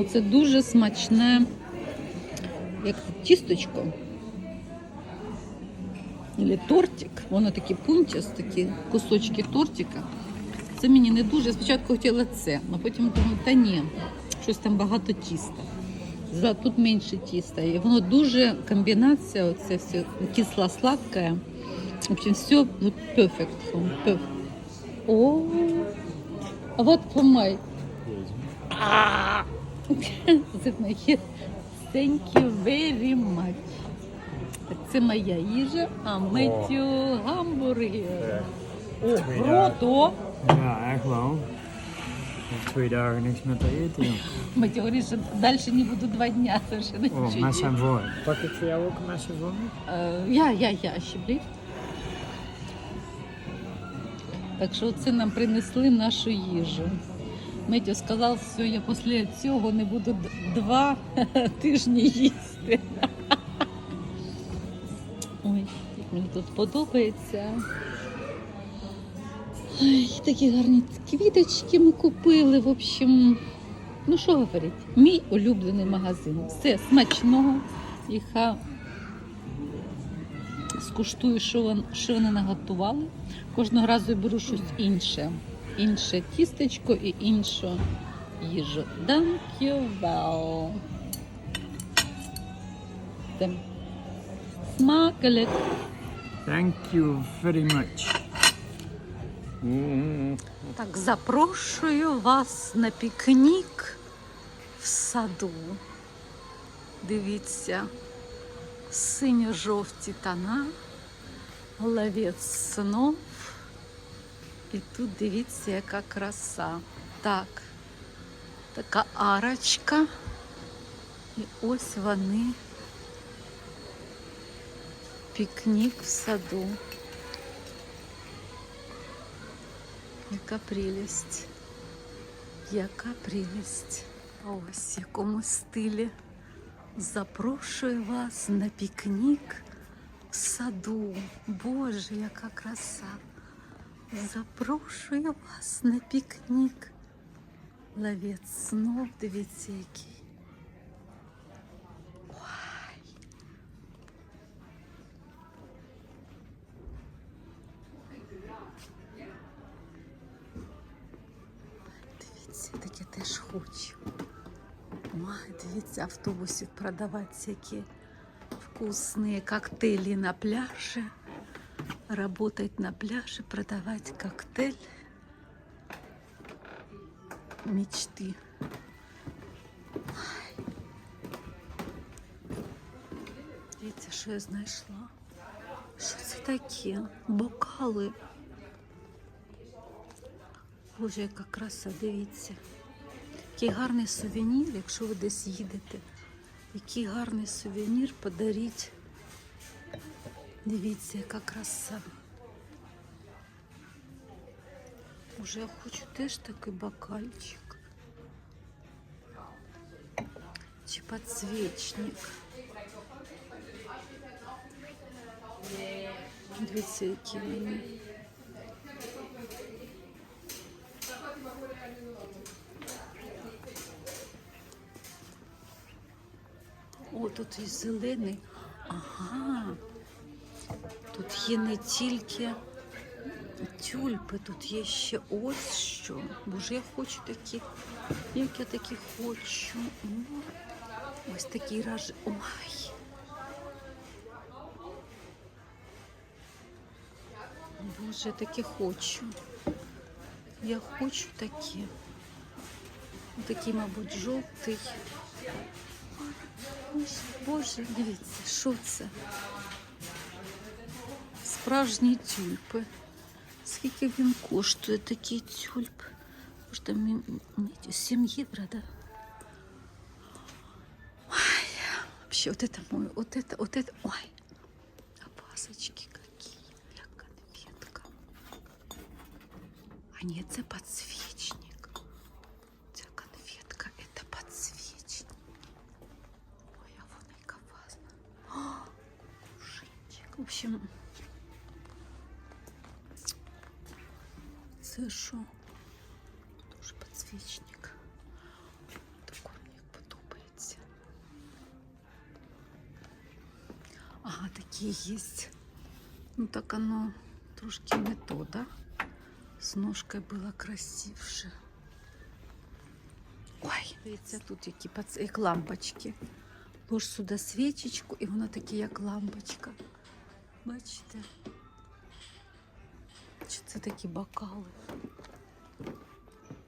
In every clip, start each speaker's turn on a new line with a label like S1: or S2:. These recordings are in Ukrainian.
S1: Оце дуже смачне, як тісточко. Или тортик. Воно такі пунчасті, такі кусочки тортика. Це мені не дуже. Спочатку хотіла це, а потім думаю, та ні, щось там багато тіста. За- Тут менше тіста. І воно дуже комбінація, оце все кисло-сладке. В общем, все perfect. perfect. О, а вот помай. Це. Thank you very much. Це моя їжа, а Меттю гамбургер. О, круто!
S2: Ja, echt wel. Ik heb twee dagen niks meer te eten, joh.
S1: Меттю говорить, що далі не буду два дня совершенно
S2: Oh,
S1: нічого
S2: mes
S1: їсти.
S2: zijn. Pak ik voor jou ook een mesje voor me?
S1: Е, Я, я, я, alsjeblieft. Так що це нам принесли нашу їжу. Митю сказав, що я після цього не буду два тижні їсти. Ой, як мені тут подобається. Ой, такі гарні квіточки ми купили. В общем, ну що говорити, мій улюблений магазин. Все смачного і ха скуштую, що вони наготували. Кожного разу я беру щось інше. Інше тістечко і іншу їжу. Dankjewel. Там. Смаколик.
S2: Thank you very much.
S1: Так, запрошую вас на пікнік в саду. Дивіться, синьо-жовті тона, ловець снов. І тут дивіться, яка краса. Так, така арочка. І ось вони. Пікнік в саду. Яка прелість. Яка прелість. А Ось в якому стилі. Запрошую вас на пікнік в саду. Боже, яка краса. Запрошую вас на пікнік. Ловець снов, дивіться, який. Ой. Дивіться, таке теж хочу. Ой, дивіться, автобусів продавати всякі вкусные коктейли на пляже. Работать на пляже, продавать коктейль. Мечты. Дивіться, що я знайшла. Що це таке? Бокали. Боже, яка краса, дивіться. Який гарний сувенір, якщо ви десь їдете. Який гарний сувенір подаріть. Дивіться, яка краса. Уже я хочу теж такий бокальчик. Чи подсвечник. Дивіться, які вони. О, тут і зелений. Ага. Тут є не тільки тюльпи, тут є ще ось що. Боже, я хочу такі, як я такі хочу. Ось такий раж. Ой. Боже, я такі хочу. Я хочу такі. Такий, мабуть, жовтий. Боже, дивіться, що це? Справжні тюльпи. Скільки він коштує такий тюльп? Коштує мені 7 євро, да? Ой, вообще, вот это мой, вот это, вот это, ой, опасочки какие, як конфетка. А ні, це подсвечник. Ця конфетка, это подсвечник. Ой, а вон яка класна. О, Кувшинчик. В общем, Ага, такі є. Ну так оно трошки не то, да? З ножкою було красивше. Ой, дивіться, тут які пац... як лампочки. Лож сюди свічечку, і вона такі, як лампочка. Бачите? Чи це такі бокали?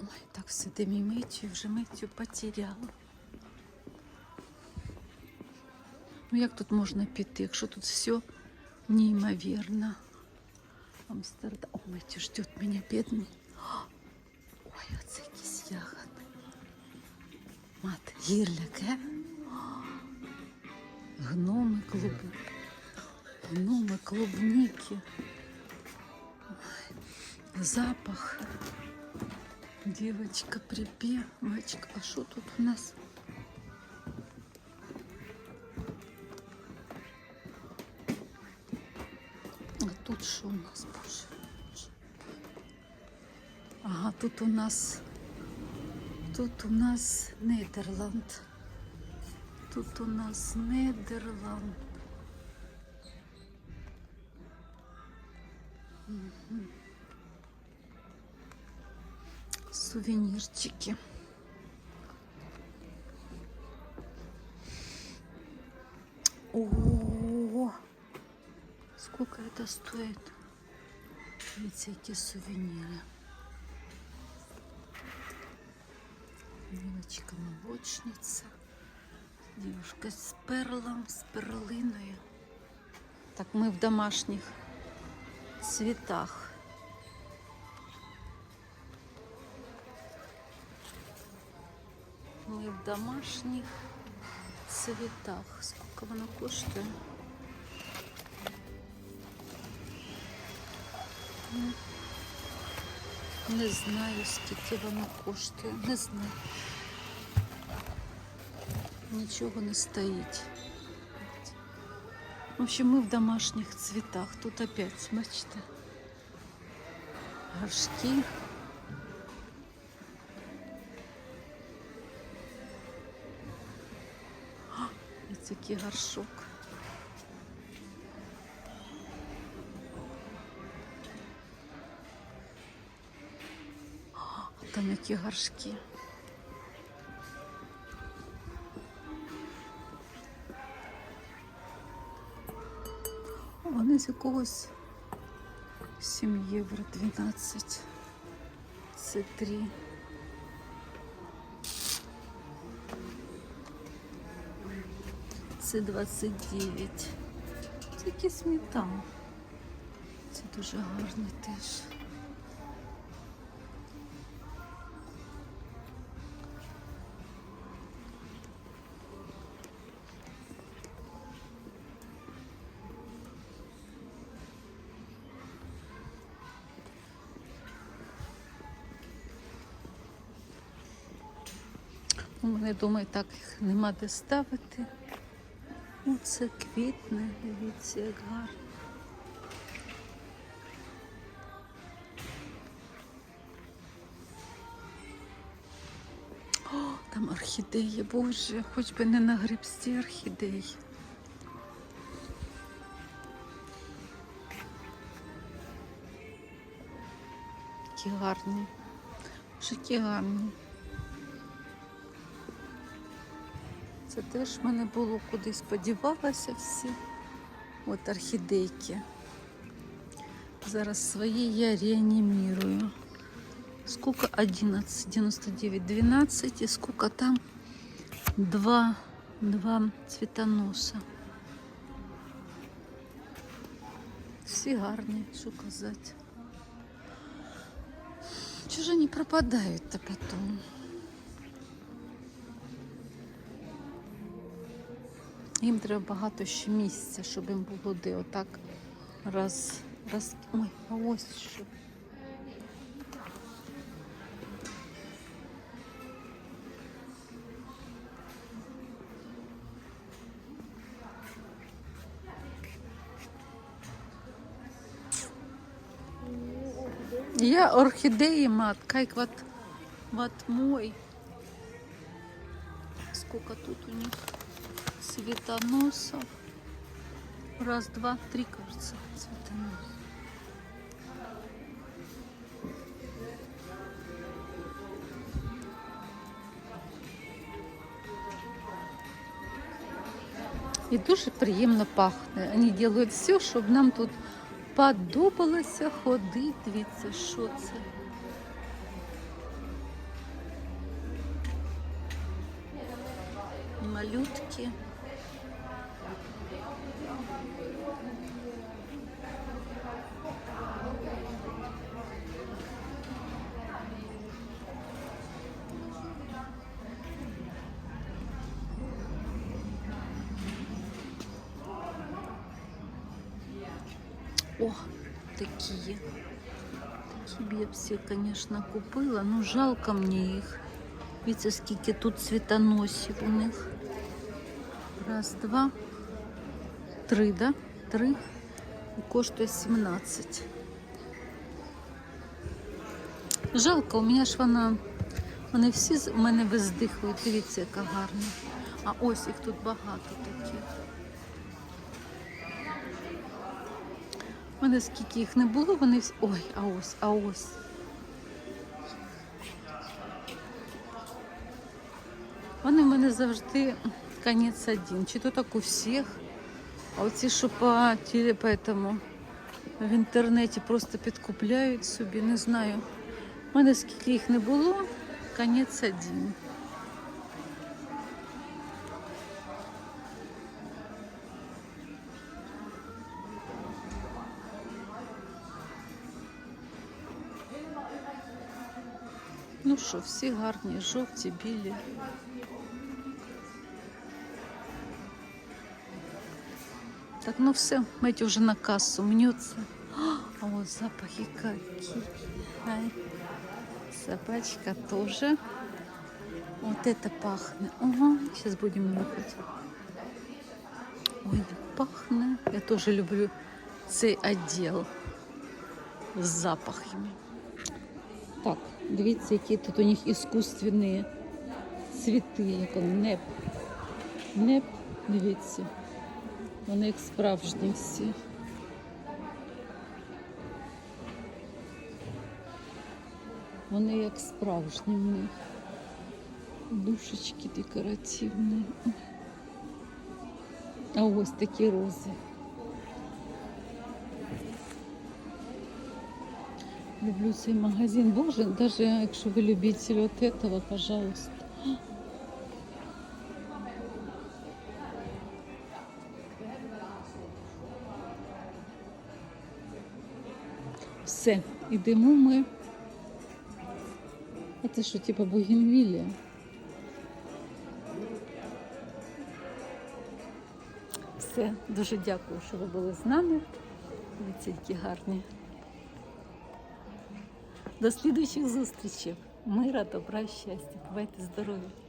S1: Ой, так сидимо і миттю, вже миттю потеряла. Ну як тут можна піти, якщо тут все неймовірно. Амстердам. О, Меттю ждет меня, бедный. Ой, оце якісь ягоди. Мат, гірляк, е? Гноми клуби. Гноми, клубники. Запах. Девочка, припевочка. А що тут у нас? Тут у нас, боже? Ага, тут у нас тут у нас Нідерланд. Тут у нас Нідерланд. Мгм. Сувенирчики. Это стоит? Дивіться, які сувеніри. Девочка молочниця. Девушка з перлом, з перлиною. Так, ми в домашніх цвітах. Ми в домашніх цвітах. Сколько воно коштує? Не знаю, скільки воно коштує. Не знаю. Нічого не стоїть. В общем, ми в домашніх цвітах. Тут опять, бачите, горшки. Ось який горшок. Там які горшки. Вони з якогось 7 євро 12. Це 3. Це 29. Це якийсь метал. Це дуже гарний теж. У мене вдома і так їх нема де ставити. Оце квітне, дивіться, як гарно. О, там орхідеї, боже, хоч би не на грибсті орхідеї. Які гарні. Які гарні. Це теж в мене було куди сподівалася всі. От орхідейки. Зараз свої я реанімірую. Сколько 11, 99, 12 і сколько там? Два, два цвітоноса. Всі гарні, що казати. Ж вони пропадають-то потом? Їм треба багато ще місця, щоб їм було де отак раз, раз. Ой, а ось що. Я орхидеи мат, как вот, вот мой. Сколько тут у них цветоносов. Раз, два, три, кажется, цветонос. І дуже приємно пахне. Вони роблять все, щоб нам тут подобалося ходити. Дивіться, що це. Малютки. О, такі. Такі б я всі, звісно, купила. Ну, жалко мені їх. Дивіться, скільки тут цвітоносів у них. Раз, два, три, да? Три. І коштує 17. Жалко, у мене ж вона. Вони всі з- мене виздихують. Дивіться, яка гарна. А ось їх тут багато таких. У мене скільки їх не було, вони всі. Ой, а ось, а ось. Вони в мене завжди конець один. Чи то так у всіх. А оці, що по, по в інтернеті просто підкупляють собі, не знаю. У мене скільки їх не було, конець один. Ну що, всі гарні, жовті, білі. Так, ну все, мать уже на кассу мнется. А вот запахи какие. Ай. Собачка тоже. Вот это пахнет. Ага, сейчас будем нюхать. Ой, як пахне. Я тоже люблю цей отдел з запахами. Так, дивіться, які тут у них іскусственні цвіти, як он, неп. Неп, дивіться. Вони як справжні всі. Вони як справжні в них. Душечки декоративні. А ось такі рози. Люблю цей магазин. Боже, даже якщо ви любитель от этого, пожалуйста. Все, ідемо ми. А це що, типа Бугенвілія? Все, дуже дякую, що ви були з нами. Дивіться, які гарні. До слідуючих зустрічей. Мира, добра, щастя. Бувайте здорові!